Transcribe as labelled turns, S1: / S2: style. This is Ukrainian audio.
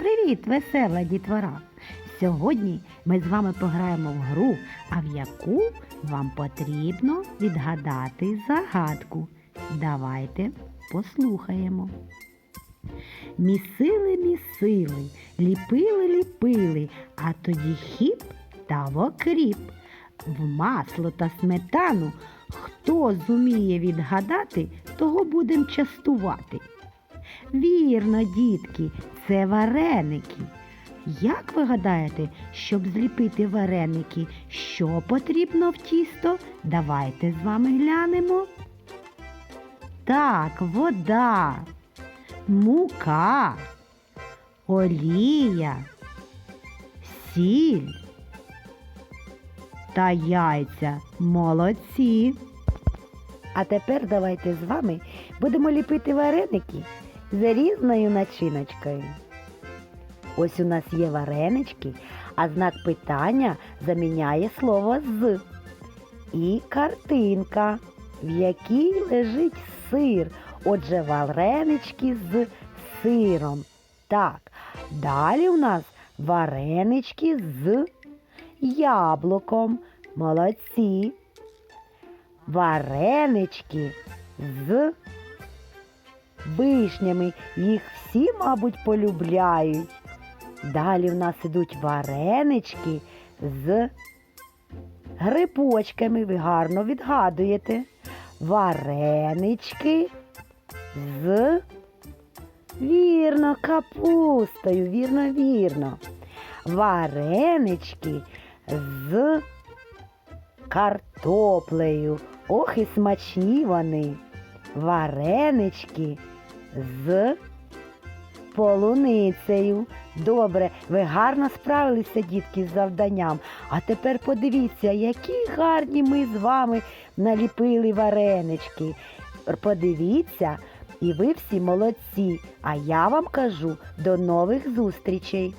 S1: Привіт, весела дітвора! Сьогодні ми з вами пограємо в гру, а в яку вам потрібно відгадати загадку. Давайте послухаємо. Місили, місили, ліпили, ліпили, а тоді хіп та в окріп. В масло та сметану хто зуміє відгадати, того будем частувати. Вірно, дітки, це вареники. Як ви гадаєте, щоб зліпити вареники, що потрібно в тісто? Давайте з вами глянемо. Так, вода, мука, олія, сіль та яйця. Молодці. А тепер давайте з вами будемо ліпити вареники з різною начиночкою. Ось у нас є варенички, а знак питання заміняє слово з. І картинка, в якій лежить сир. Отже, варенички з сиром. Так, далі у нас варенички з яблуком. Молодці. Варенички з вишнями. Їх всі, мабуть, полюбляють. Далі в нас ідуть варенички з грибочками. Ви гарно відгадуєте. Варенички з вірно, капустою. Вірно, вірно. Варенички з картоплею. Ох і смачні вони. Варенички з полуницею. Добре, ви гарно справилися, дітки, з завданням. А тепер подивіться, які гарні ми з вами наліпили варенички. Подивіться, і ви всі молодці. А я вам кажу до нових зустрічей.